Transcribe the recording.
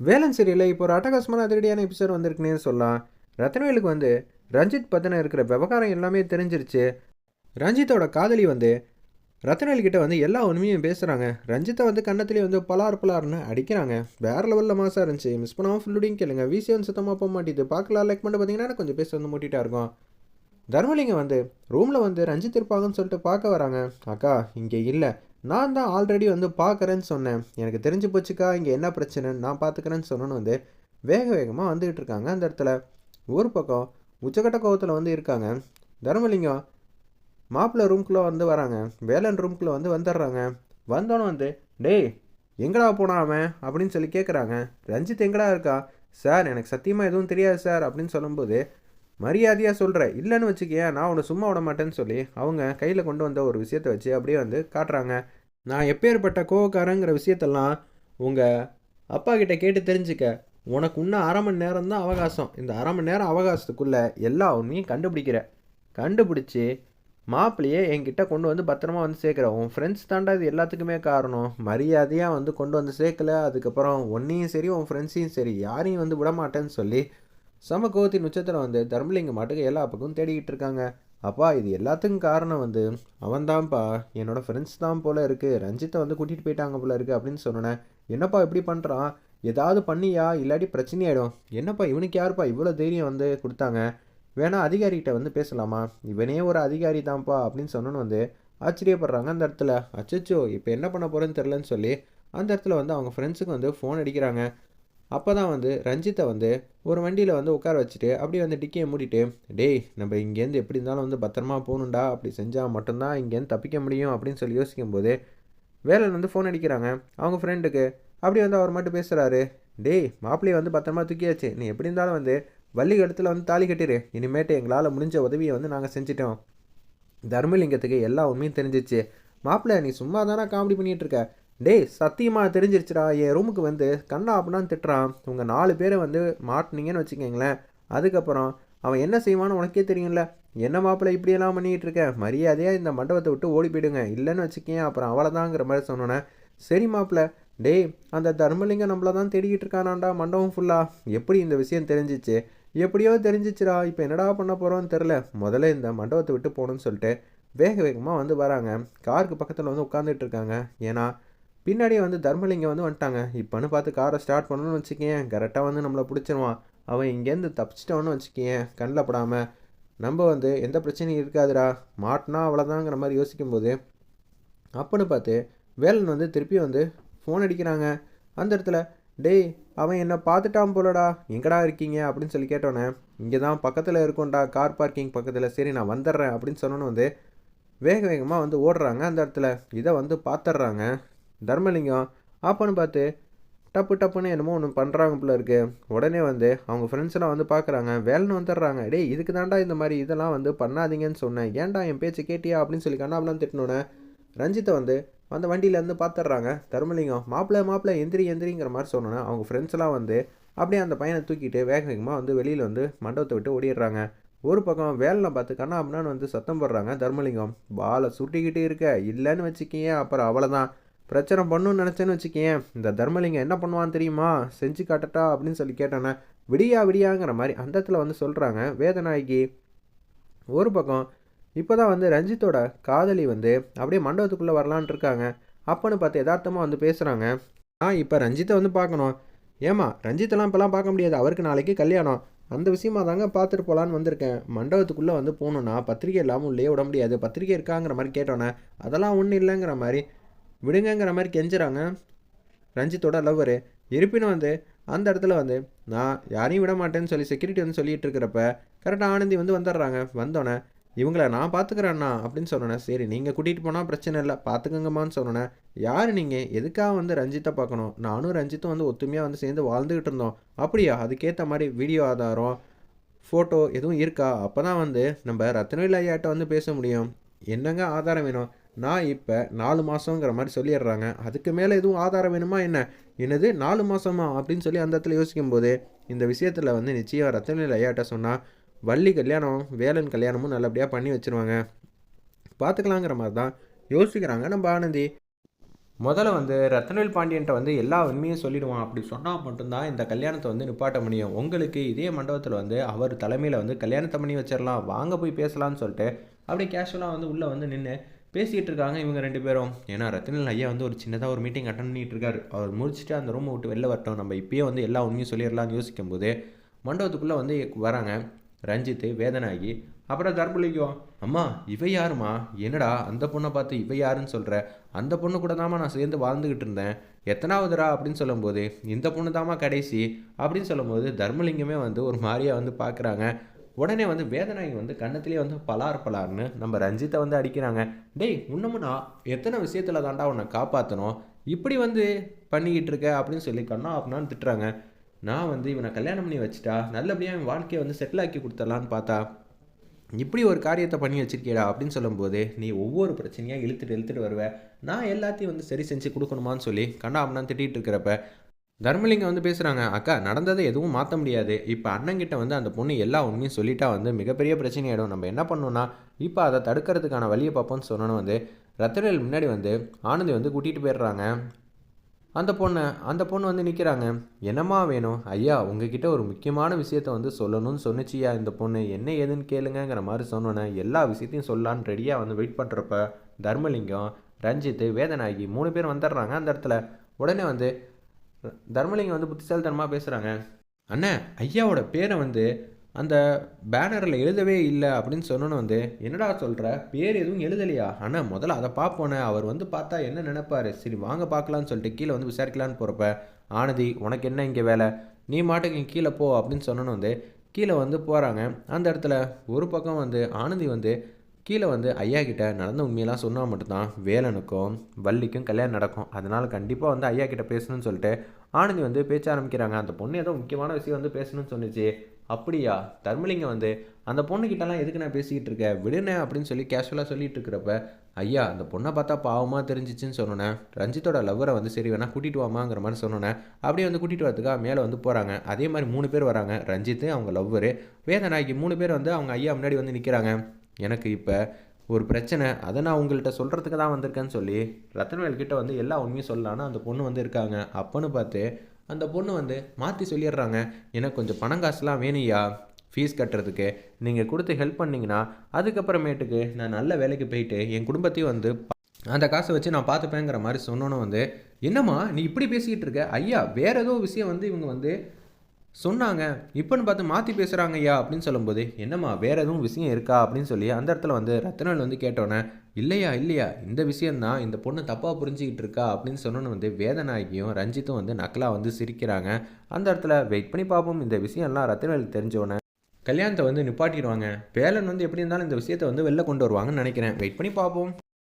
வேலன் சீரியலில் இப்போ ஒரு அட்டகாசமான அதிரடியான எபிசோட் வந்திருக்குன்னே சொல்லலாம். ரத்னவேலுக்கு வந்து ரஞ்சித் பற்றின இருக்கிற விவகாரம் எல்லாமே தெரிஞ்சிருச்சு. ரஞ்சித்தோட காதலி வந்து ரத்னவேல்கிட்ட வந்து எல்லா உண்மையும் பேசுகிறாங்க ரஞ்சித்தை வந்து கன்னத்துலேயே வந்து பலார் பலார்னு அடிக்கிறாங்க. வேறு லெவலில் மாசாக இருந்துச்சு. மிஸ் பண்ணாமல் ஃபுல்லுடையும் கேளுங்க. விசி வந்து சுத்தமாக போக மாட்டேது பார்க்கலாம். லைக் பண்ணிட்டு பார்த்தீங்கன்னா கொஞ்சம் பேச வந்து மூட்டிகிட்டா இருக்கும். தர்மலிங்கம் வந்து ரூமில் வந்து ரஞ்சித் இருப்பாங்கன்னு சொல்லிட்டு பார்க்க வராங்க. அக்கா இங்கே இல்லை. நான் தான் ஆல்ரெடி வந்து பார்க்குறேன்னு சொன்னேன். எனக்கு தெரிஞ்சு போச்சுக்கா இங்கே என்ன பிரச்சனைன்னு நான் பார்த்துக்கிறேன்னு சொன்னோன்னு வந்து வேக வேகமாக வந்துக்கிட்டு இருக்காங்க அந்த இடத்துல. ஒரு பக்கம் உச்சக்கட்ட கோவத்தில் வந்து இருக்காங்க. தர்மலிங்கம் மாப்பிள்ளை ரூம்குள்ளே வந்து வராங்க. வேலன் ரூம்குள்ளே வந்து வந்துடுறாங்க. வந்தோன்னே வந்து டேய் எங்கடா போனா அவன்? அப்படின்னு சொல்லி கேட்குறாங்க ரஞ்சித் எங்கடா இருக்கா? சார் எனக்கு சத்தியமாக எதுவும் தெரியாது சார். அப்படின்னு சொல்லும்போது மரியாதையாக சொல்கிறேன் இல்லைன்னு வச்சுக்கிய நான் உன்னை சும்மா விட மாட்டேன்னு சொல்லி அவங்க கையில் கொண்டு வந்த ஒரு விஷயத்தை வச்சு அப்படியே வந்து காட்டுறாங்க. நான் எப்பேற்பட்ட கோவக்காரங்கிற விஷயத்தெல்லாம் உங்கள் அப்பா கிட்ட கேட்டு தெரிஞ்சுக்க உனக்கு இன்னும் அரை மணி நேரம் தான் அவகாசம். இந்த அரை மணி நேரம் அவகாசத்துக்குள்ளே எல்லா உண்மையும் கண்டுபிடிக்கிற கண்டுபிடிச்சி மாப்பிள்ளையே என்கிட்ட கொண்டு வந்து பத்திரமா வந்து சேர்க்குற. உன் ஃப்ரெண்ட்ஸ் தாண்டா இது எல்லாத்துக்குமே காரணம். மரியாதையாக வந்து கொண்டு வந்து சேர்க்கல. அதுக்கப்புறம் ஒன்றையும் சரி உன் ஃப்ரெண்ட்ஸையும் சரி யாரையும் வந்து விட மாட்டேன்னு சொல்லி சம கோவத்தின் உச்சத்தில் வந்து தர்மலிங்க மாட்டுக்கு எல்லா பக்கமும் தேடிக்கிட்டு இருக்காங்க. அப்பா இது எல்லாத்துக்கும் காரணம் வந்து அவன்தான்ப்பா. என்னோட ஃப்ரெண்ட்ஸ் தான் போல இருக்குது ரஞ்சித்தை வந்து கூட்டிகிட்டு போயிட்டாங்க போல இருக்குது அப்படின்னு சொன்னேன் என்னப்பா இப்படி பண்ணுறான் ஏதாவது பண்ணியா? இல்லாட்டி பிரச்சனையாயிடும். என்னப்பா இவனுக்கு யாருப்பா இவ்வளோ தைரியம் வந்து கொடுத்தாங்க? வேணா அதிகாரிகிட்ட வந்து பேசலாமா? இவனே ஒரு அதிகாரி தான்ப்பா அப்படின்னு சொன்னோன்னு வந்து ஆச்சரியப்படுறாங்க அந்த இடத்துல. அச்சச்சோ இப்போ என்ன பண்ண போகிறேன்னு தெரிலன்னு சொல்லி அந்த இடத்துல வந்து அவங்க ஃப்ரெண்ட்ஸுக்கு வந்து ஃபோன் அடிக்கிறாங்க. அப்போ தான் வந்து ரஞ்சித்தை வந்து ஒரு வண்டியில் வந்து உட்கார வச்சுட்டு அப்படியே வந்து டிக்கியை மூடிட்டு டேய் நம்ம இங்கேருந்து எப்படி இருந்தாலும் வந்து பத்திரமா போகணுண்டா அப்படி செஞ்சால் மட்டும்தான் இங்கேருந்து தப்பிக்க முடியும் அப்படின்னு சொல்லி யோசிக்கும்போது வேலன் வந்து ஃபோன் அடிக்கிறாங்க. அவங்க ஃப்ரெண்டுக்கு அப்படியே வந்து அவர் மட்டும் பேசுகிறாரு டேய் மாப்பிள்ளையை வந்து பத்திரமா தூக்கியாச்சு. நீ எப்படி இருந்தாலும் வந்து வள்ளி இடத்துல வந்து தாலி கட்டிடு இனிமேட்டு எங்களால் முடிஞ்ச உதவியை வந்து நாங்கள் செஞ்சிட்டோம். தர்மலிங்கத்துக்கு எல்லா உண்மையும் தெரிஞ்சிச்சு. மாப்பிள்ளை நீ சும்மா தானே காமெடி பண்ணிகிட்டு இருக்க? டேய் சத்தியமாக தெரிஞ்சிருச்சுடா. என் ரூமுக்கு வந்து கண்ணா அப்படின்னான்னு திட்டுறான். உங்கள் நாலு பேரை வந்து மாட்டினீங்கன்னு வச்சுக்கோங்களேன். அதுக்கப்புறம் அவன் என்ன செய்வான்னு உனக்கே தெரியும்ல. என்ன மாப்பிள்ளை இப்படியெல்லாம் பண்ணிகிட்டு இருக்க? மரியாதையாக இந்த மண்டபத்தை விட்டு ஓடி போயிடுங்க. இல்லைன்னு வச்சுக்கேன் அப்புறம் அவ்வளோதாங்கிற மாதிரி சொன்னோன்னே. சரி மாப்பிள்ளை டேய் அந்த தர்மலிங்கம் நம்மள தான் தேடிக்கிட்டு இருக்கானாண்டா மண்டபம் ஃபுல்லாக எப்படி இந்த விஷயம் தெரிஞ்சிச்சு? எப்படியோ தெரிஞ்சிச்சுடா. இப்போ என்னடா பண்ண போகிறோன்னு தெரில முதல்ல இந்த மண்டபத்தை விட்டு போகணுன்னு சொல்லிட்டு வேக வேகமாக வந்து வராங்க. காருக்கு பக்கத்தில் வந்து உட்காந்துட்டு இருக்காங்க. ஏன்னா பின்னாடியே வந்து தர்மலிங்கம் வந்து வந்துட்டாங்க. இப்போன்னு பார்த்து காரை ஸ்டார்ட் பண்ணணும்னு வச்சுக்கேன் கரெக்டாக வந்து நம்மளை பிடிச்சிருவான். அவன் இங்கேருந்து தப்பிச்சிட்டோன்னு வச்சுக்கேன் கண்ணில் படாமல் நம்ம வந்து எந்த பிரச்சனையும் இருக்காதுடா. மாட்டினா அவ்வளோதாங்கிற மாதிரி யோசிக்கும்போது அப்போன்னு பார்த்து வேலன் வந்து திருப்பி வந்து ஃபோன் அடிக்கிறாங்க. அந்த இடத்துல டேய் அவன் என்னை பார்த்துட்டான் போலடா. எங்கடா இருக்கீங்க? அப்படின்னு சொல்லி கேட்டோன்னே இங்கே தான் பக்கத்தில் இருக்கோண்டா கார் பார்க்கிங் பக்கத்தில். சரி நான் வந்துடுறேன். அப்படின்னு சொன்னோன்னு வந்து வேக வேகமாக வந்து ஓடுறாங்க அந்த இடத்துல. இதை வந்து பார்த்துட்றாங்க. தர்மலிங்கம் ஆப்பன்னு பார்த்து டப்பு டப்புன்னு என்னமோ ஒன்று பண்ணுறாங்க போல இருக்கு. உடனே வந்து அவங்க ஃப்ரெண்ட்ஸ் எல்லாம் வந்து பார்க்குறாங்க வேலைன்னு வந்துடுறாங்க. டேய் இதுக்கு தாண்டா இந்த மாதிரி இதெல்லாம் வந்து பண்ணாதீங்கன்னு சொன்னேன். ஏன்டா என் பேச்சு கேட்டியா? அப்படின்னு சொல்லி கண்ணாபலாம் திட்டினோன்னே ரஞ்சித்தை வந்து அந்த வண்டியிலேருந்து பார்த்துட்றாங்க தர்மலிங்கம் மாப்பிள்ளை மாப்பிள்ளை எந்திரி எந்திரிங்கிற மாதிரி சொன்னோன்னே அவங்க ஃப்ரெண்ட்ஸ்லாம் வந்து அப்படியே அந்த பையனை தூக்கிட்டு வேக வேகமாக வந்து வெளியில் வந்து மண்டபத்தை விட்டு ஓடிடுறாங்க. ஒரு பக்கம் வேலையில் பார்த்து கண்ணா அப்படின்னு வந்து சத்தம் போடுறாங்க தர்மலிங்கம். பாலை சுட்டிக்கிட்டு இருக்க இல்லைன்னு வச்சுக்கிங்க அப்புறம் அவ்வளோதான் பிரச்சனை பண்ணுன்னு நினச்சேன்னு வச்சுக்கேன். இந்த தர்மலிங்கம் என்ன பண்ணுவான்னு தெரியுமா? செஞ்சு காட்டட்டா அப்படின்னு சொல்லி கேட்டோன்னே விடியா விடியாங்கிற மாதிரி அந்த இடத்துல வந்து சொல்கிறாங்க வேதநாயகி. ஒரு பக்கம் இப்போ தான் வந்து ரஞ்சித்தோட காதலி வந்து அப்படியே மண்டபத்துக்குள்ளே வரலான் இருக்காங்க. அப்போன்னு பார்த்து யதார்த்தமாக வந்து பேசுகிறாங்க ஆ இப்போ ரஞ்சித்தை வந்து பார்க்கணும். ஏமா ரஞ்சித்தெல்லாம் இப்போலாம் பார்க்க முடியாது. அவருக்கு நாளைக்கு கல்யாணம். அந்த விஷயமா தாங்க பார்த்துட்டு போகலான்னு வந்திருக்கேன். மண்டபத்துக்குள்ளே வந்து போகணுன்னா பத்திரிக்கை இல்லாமல் உள்ளே விட முடியாது. பத்திரிக்கை இருக்காங்கிற மாதிரி கேட்டோன்னே அதெல்லாம் ஒன்றும் இல்லைங்கிற மாதிரி விடுங்கங்கிற மாதிரி கெஞ்சுறாங்க. ரஞ்சித்தோட லவ்வரு இருப்பினும் வந்து அந்த இடத்துல வந்து நான் யாரையும் விட மாட்டேன்னு சொல்லி செக்யூரிட்டி வந்து சொல்லிட்டு இருக்கிறப்ப கரெக்டாக ஆனந்தி வந்து வந்துடுறாங்க. வந்தோடனே இவங்கள நான் பார்த்துக்கிறேண்ணா அப்படின்னு சொன்னேன் சரி நீங்கள் கூட்டிகிட்டு போனால் பிரச்சனை இல்லை பார்த்துக்கங்கம்மான்னு சொன்னேன் யார் நீங்கள் எதுக்காக வந்து ரஞ்சித்தை பார்க்கணும் நானும் ரஞ்சித்தும் வந்து ஒத்துமையாக வந்து சேர்ந்து வாழ்ந்துக்கிட்டு இருந்தோம். அப்படியா? அதுக்கேற்ற மாதிரி வீடியோ ஆதாரம் ஃபோட்டோ எதுவும் இருக்கா? அப்போ தான் வந்து நம்ம ரத்னவேல் ஐயாட்ட வந்து பேச முடியும். என்னங்க ஆதாரம் வேணும்? நான் இப்போ நாலு மாதங்கிற மாதிரி சொல்லிடுறாங்க. அதுக்கு மேலே எதுவும் ஆதாரம் வேணுமா என்ன? என்னது? நாலு மாதமா அப்படின்னு சொல்லி அந்த இடத்துல யோசிக்கும்போது இந்த விஷயத்தில் வந்து நிச்சயம் ரத்தனில் ஐயாட்ட சொன்னால் வள்ளி கல்யாணம் வேலன் கல்யாணமும் நல்லபடியாக பண்ணி வச்சுருவாங்க. பார்த்துக்கலாங்கிற மாதிரி தான் யோசிக்கிறாங்க நம்ம ஆனந்தி. முதல்ல வந்து ரத்தனவேல் பாண்டியன்ட்ட வந்து எல்லா உண்மையும் சொல்லிடுவான். அப்படி சொன்னால் மட்டும்தான் இந்த கல்யாணத்தை வந்து நிப்பாட்ட முடியும். உங்களுக்கு இதே மண்டபத்தில் வந்து அவர் தலைமையில் வந்து கல்யாணத்தை பண்ணி வச்சிடலாம். வாங்க போய் பேசலாம்னு சொல்லிட்டு அப்படியே கேஷுவலாக வந்து உள்ளே வந்து நின்று பேசிகிட்டு இருக்காங்க இவங்க ரெண்டு பேரும். ஏன்னா ரத்தினல் ஐயா வந்து ஒரு சின்னதாக ஒரு மீட்டிங் அட்டன் பண்ணிகிட்டு இருக்காரு அவர் முடிச்சுட்டு அந்த ரூமை விட்டு வெளில வரட்டும். நம்ம இப்பயே வந்து எல்லா உண்மையும் சொல்லிடலாம்னு யோசிக்கும் போது மண்டபத்துக்குள்ளே வந்து வராங்க ரஞ்சித்து வேதனாகி அப்புறம் தர்பலிக்கும் அம்மா இவ யாருமா என்னடா அந்த பொண்ணை பார்த்து இவ யாருன்னு சொல்கிற அந்த பொண்ணு கூட தாம்மா நான் சேர்ந்து வாழ்ந்துக்கிட்டு இருந்தேன். எத்தனாவதுரா அப்படின்னு சொல்லும்போது இந்த பொண்ணு தாம்மா கடைசி. அப்படின்னு சொல்லும்போது தர்மலிங்கமே வந்து ஒரு மாதிரியா வந்து பார்க்குறாங்க உடனே வந்து வேதநாயகி வந்து கண்ணத்துலேயே வந்து பலார் பலார்னு நம்ம ரஞ்சித்தை வந்து அடிக்கிறாங்க. டேய் இன்னமும் நான் எத்தனை விஷயத்தில் தாண்டா உன்னை காப்பாற்றணும் இப்படி வந்து பண்ணிக்கிட்டு இருக்க? அப்படின்னு சொல்லி கண்ணா அப்படின்னான்னு திட்டுறாங்க. நான் வந்து இவனை கல்யாணம் பண்ணி வச்சுட்டா நல்லபடியாக என் வாழ்க்கையை வந்து செட்டில் ஆக்கி கொடுத்துடலான்னு பார்த்தா இப்படி ஒரு காரியத்தை பண்ணி வச்சிருக்கியடா? அப்படின்னு சொல்லும்போது நீ ஒவ்வொரு பிரச்சனையாக இழுத்துட்டு இழுத்துட்டு வருவ. நான் எல்லாத்தையும் வந்து சரி செஞ்சு கொடுக்கணுமான்னு சொல்லி கண்ணா அப்படின்னா திட்டிகிட்டு இருக்கிறப்ப தர்மலிங்கம் வந்து பேசுகிறாங்க அக்கா நடந்ததை எதுவும் மாற்ற முடியாது. இப்போ அண்ணங்கிட்ட வந்து அந்த பொண்ணு எல்லா உண்மையும் சொல்லிட்டா வந்து மிகப்பெரிய பிரச்சனையாயிடும். நம்ம என்ன பண்ணோன்னா இப்போ அதை தடுக்கிறதுக்கான வழியை பார்ப்போம்னு சொன்னோன்னு வந்து ரத்தனல் முன்னாடி வந்து ஆனந்தி வந்து கூட்டிகிட்டு போயிடுறாங்க. அந்த பொண்ணை அந்த பொண்ணு வந்து நிற்கிறாங்க என்னம்மா வேணும்? ஐயா உங்ககிட்ட ஒரு முக்கியமான விஷயத்த வந்து சொல்லணும்னு சொன்னிச்சியா இந்த பொண்ணு? என்ன ஏதுன்னு கேளுங்கங்கிற மாதிரி சொன்னோன்னே எல்லா விஷயத்தையும் சொல்லலான்னு ரெடியாக வந்து வெயிட் பண்ணுறப்ப தர்மலிங்கம் ரஞ்சித் வேதனாகி மூணு பேர் வந்துடுறாங்க அந்த இடத்துல. உடனே வந்து தர்மலிங்கம் வந்து புத்திசாலித்தனமாக பேசுகிறாங்க அண்ணே ஐயாவோட பேரை வந்து அந்த பேனரில் எழுதவே இல்லை அப்படின்னு சொன்னோன்னு வந்து என்னடா சொல்கிற பேர் எதுவும் எழுதலையா? அண்ணா முதல்ல அதை பார்ப்போனே அவர் வந்து பார்த்தா என்ன நினைப்பார்? சரி வாங்க பார்க்கலான்னு சொல்லிட்டு கீழே வந்து விசாரிக்கலான்னு போகிறப்ப ஆனதி உனக்கு என்ன இங்கே வேலை? நீ மாட்டுக்கு கீழே போ அப்படின்னு சொன்னோன்னு வந்து கீழே வந்து போகிறாங்க அந்த இடத்துல ஒரு பக்கம் வந்து ஆனந்தி வந்து கீழே வந்து ஐயா கிட்ட நடந்த உண்மையெல்லாம் சொன்னால் மட்டும்தான் வேலனுக்கும் வள்ளிக்கும் கல்யாணம் நடக்கும். அதனால் கண்டிப்பாக வந்து ஐயா கிட்ட பேசணும்னு சொல்லிட்டு ஆனந்தி வந்து பேச்ச ஆரம்பிக்கிறாங்க. அந்த பொண்ணு ஏதோ முக்கியமான விஷயம் வந்து பேசணும்னு சொன்னிச்சு. அப்படியா தர்மலிங்கம் வந்து அந்த பொண்ணுக்கிட்டலாம் எதுக்கு நான் பேசிக்கிட்டு இருக்கேன்? விடுனே அப்படின்னு சொல்லி கேஷுவலாக சொல்லிட்டு இருக்கிறப்ப ஐயா அந்த பொண்ணை பார்த்தா பாவமாக தெரிஞ்சிச்சுன்னு சொன்னோன்னே ரஞ்சித்தோட லவ்வரை வந்து சரி வேணா கூட்டிகிட்டு வாமாங்கிற மாதிரி சொன்னோன்னே அப்படியே வந்து கூட்டிகிட்டு வரதுக்காக மேலே வந்து போகிறாங்க அதே மாதிரி மூணு பேர் வராங்க. ரஞ்சித்து அவங்க லவ்வரு வேதனாய்க்கு மூணு பேர் வந்து அவங்க ஐயா முன்னாடி வந்து நிற்கிறாங்க எனக்கு இப்போ ஒரு பிரச்சனை அதை நான் உங்கள்கிட்ட சொல்கிறதுக்கு தான் வந்திருக்கேன்னு சொல்லி ரத்தன்வேல் கிட்டே வந்து எல்லா உண்மையும் சொல்லலான்னு அந்த பொண்ணு வந்து இருக்காங்க. அப்போன்னு பார்த்து அந்த பொண்ணு வந்து மாற்றி சொல்லிடுறாங்க. எனக்கு கொஞ்சம் பணம் காசுலாம் வேணும்யா ஃபீஸ் கட்டுறதுக்கு. நீங்கள் கொடுத்து ஹெல்ப் பண்ணிங்கன்னா அதுக்கப்புறமேட்டுக்கு நான் நல்ல வேலைக்கு போயிட்டு என் குடும்பத்தையும் வந்து அந்த காசை வச்சு நான் பார்த்துப்பேங்கிற மாதிரி சொன்னோன்னு வந்து என்னம்மா நீ இப்படி பேசிக்கிட்டு இருக்க? ஐயா வேறு ஏதோ விஷயம் வந்து இவங்க வந்து சொன்னாங்க. இப்போன்னு பார்த்து மாற்றி பேசுகிறாங்க ஐயா அப்படின்னு சொல்லும்போது என்னம்மா வேறு எதுவும் விஷயம் இருக்கா அப்படின்னு சொல்லி அந்த இடத்துல வந்து ரத்தனல் வந்து கேட்டோன்னே இல்லையா இல்லையா இந்த விஷயந்தான் இந்த பொண்ணு தப்பாக புரிஞ்சிக்கிட்டு இருக்கா அப்படின்னு சொன்னோன்னு வந்து வேதநாயகியும் ரஞ்சித்தும் வந்து நக்கலாக வந்து சிரிக்கிறாங்க. அந்த இடத்துல வெயிட் பண்ணி பார்ப்போம். இந்த விஷயம்லாம் ரத்னவேலுக்கு தெரிஞ்சோன்னே கல்யாணத்தை வந்து நிப்பாட்டிடுவாங்க. வேலன் வந்து எப்படி இருந்தாலும் இந்த விஷயத்தை வந்து வெளில கொண்டு வருவாங்கன்னு நினைக்கிறேன். வெயிட் பண்ணி பார்ப்போம்.